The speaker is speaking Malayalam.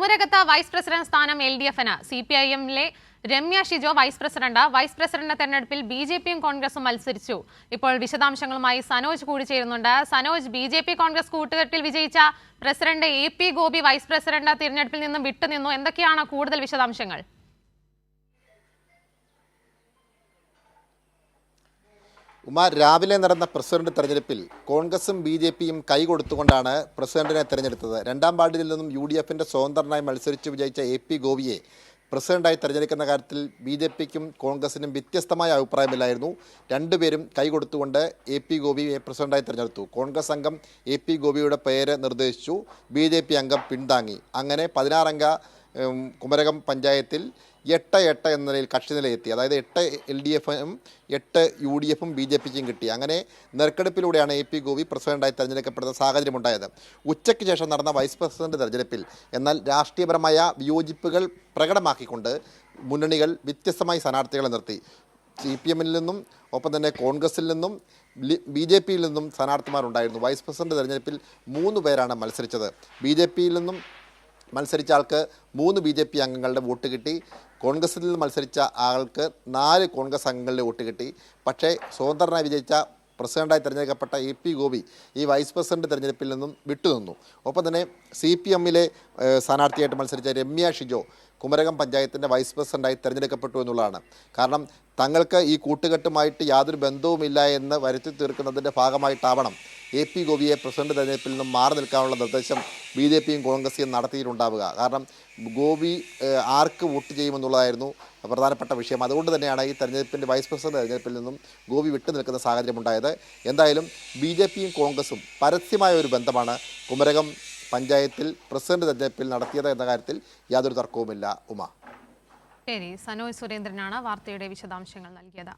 കുമരകത്ത് വൈസ് പ്രസിഡന്റ് സ്ഥാനം എൽ ഡി എഫിന്. സി പി ഐ എമ്മിലെ Ramya Shijo vice president. Vice president തെരഞ്ഞെടുപ്പിൽ ബി ജെ പിയും കോൺഗ്രസും മത്സരിച്ചു. ഇപ്പോൾ വിശദാംശങ്ങളുമായി സനോജ് കൂടി ചേരുന്നുണ്ട് Sanoj B J P Congress കൂട്ടുകെട്ടിൽ വിജയിച്ച president A P Gopi vice president തിരഞ്ഞെടുപ്പിൽ നിന്നും വിട്ടുനിന്നു. എന്തൊക്കെയാണ് കൂടുതൽ വിശദാംശങ്ങൾ? ഉമ രാവിലെ നടന്ന പ്രസിഡന്റ് തെരഞ്ഞെടുപ്പിൽ കോൺഗ്രസും ബി ജെ പിയും കൈകൊടുത്തുകൊണ്ടാണ് പ്രസിഡന്റിനെ തെരഞ്ഞെടുത്തത്. രണ്ടാം വാർഡിൽ നിന്നും യു ഡി എഫിന്റെ സ്വതന്ത്രനായി മത്സരിച്ച് വിജയിച്ച എ പി ഗോപിയെ പ്രസിഡന്റായി തെരഞ്ഞെടുക്കുന്ന കാര്യത്തിൽ ബി ജെ പിക്കും കോൺഗ്രസിനും വ്യത്യസ്തമായ അഭിപ്രായമില്ലായിരുന്നു. രണ്ടുപേരും കൈകൊടുത്തുകൊണ്ട് എ പി ഗോപിയെ പ്രസിഡന്റായി തെരഞ്ഞെടുത്തു. കോൺഗ്രസ് അംഗം എ പി ഗോപിയുടെ പേര് നിർദ്ദേശിച്ചു. ബി ജെ പി അംഗം പിന്താങ്ങി അങ്ങനെ പതിനാറംഗ കുമരകം പഞ്ചായത്തിൽ എട്ട് എട്ട് എന്ന നിലയിൽ കക്ഷി നിലയെത്തി. അതായത് എട്ട് എൽ ഡി എഫും എട്ട് യു ഡി എഫും ബി ജെ പിക്കും കിട്ടി. അങ്ങനെ നെറുക്കെടുപ്പിലൂടെയാണ് എ പി ഗോപി പ്രസിഡന്റായി തെരഞ്ഞെടുക്കപ്പെടുന്ന സാഹചര്യമുണ്ടായത് ഉച്ചയ്ക്ക് ശേഷം നടന്ന വൈസ് പ്രസിഡന്റ് തെരഞ്ഞെടുപ്പിൽ എന്നാൽ രാഷ്ട്രീയപരമായ വിയോജിപ്പുകൾ പ്രകടമാക്കിക്കൊണ്ട് മുന്നണികൾ വ്യത്യസ്തമായി സ്ഥാനാർത്ഥികളെ നിർത്തി. സി പി എമ്മിൽ നിന്നും ഒപ്പം തന്നെ കോൺഗ്രസിൽ നിന്നും ബി ജെ പിയിൽ നിന്നും സ്ഥാനാർത്ഥിമാരുണ്ടായിരുന്നു. വൈസ് പ്രസിഡന്റ് തെരഞ്ഞെടുപ്പിൽ മൂന്ന് പേരാണ് മത്സരിച്ചത്. ബി ജെ പിയിൽ നിന്നും മത്സരിച്ച ആൾക്ക് മൂന്ന് ബി ജെ പി അംഗങ്ങളുടെ വോട്ട് കിട്ടി. കോൺഗ്രസിൽ നിന്ന് മത്സരിച്ച ആൾക്ക് നാല് കോൺഗ്രസ് അംഗങ്ങളുടെ വോട്ട് കിട്ടി. പക്ഷേ സ്വതന്ത്രനായി വിജയിച്ച പ്രസിഡന്റായി തിരഞ്ഞെടുക്കപ്പെട്ട എ പി ഗോപി ഈ വൈസ് പ്രസിഡന്റ് തിരഞ്ഞെടുപ്പിൽ നിന്നും വിട്ടുനിന്നു. ഒപ്പം തന്നെ സി പി എമ്മിലെ സ്ഥാനാർത്ഥിയായിട്ട് മത്സരിച്ച രമ്യ ഷിജോ കുമരകം പഞ്ചായത്തിന്റെ വൈസ് പ്രസിഡന്റായി തിരഞ്ഞെടുക്കപ്പെട്ടു എന്നുള്ളതാണ്. കാരണം തങ്ങൾക്ക് ഈ കൂട്ടുകെട്ടുമായിട്ട് യാതൊരു ബന്ധവുമില്ല എന്ന് വരുത്തി തീർക്കുന്നതിന്റെ ഭാഗമായിട്ടാവണം എ പി ഗോപിയെ പ്രസിഡന്റ് തെരഞ്ഞെടുപ്പിൽ നിന്നും മാറി നിൽക്കാനുള്ള നിർദ്ദേശം ബി ജെ പിയും കോൺഗ്രസിയും നടത്തിയിട്ടുണ്ടാവുക. കാരണം ഗോപി ആർക്ക് വോട്ട് ചെയ്യുമെന്നുള്ളതായിരുന്നു പ്രധാനപ്പെട്ട വിഷയം. അതുകൊണ്ട് തന്നെയാണ് ഈ തെരഞ്ഞെടുപ്പിന്റെ വൈസ് പ്രസിഡന്റ് തെരഞ്ഞെടുപ്പിൽ നിന്നും ഗോപി വിട്ടു നിൽക്കുന്ന സാഹചര്യം ഉണ്ടായത് എന്തായാലും ബി ജെ പിയും കോൺഗ്രസും പരസ്യമായ ഒരു ബന്ധമാണ് കുമരകം പഞ്ചായത്തിൽ പ്രസിഡന്റ് തെരഞ്ഞെടുപ്പിൽ നടത്തിയത് എന്ന കാര്യത്തിൽ യാതൊരു തർക്കവുമില്ല. ഉമ. ശരി സനോജ് സുരേന്ദ്രനാണ് വാർത്തയുടെ വിശദാംശങ്ങൾ നൽകിയത്.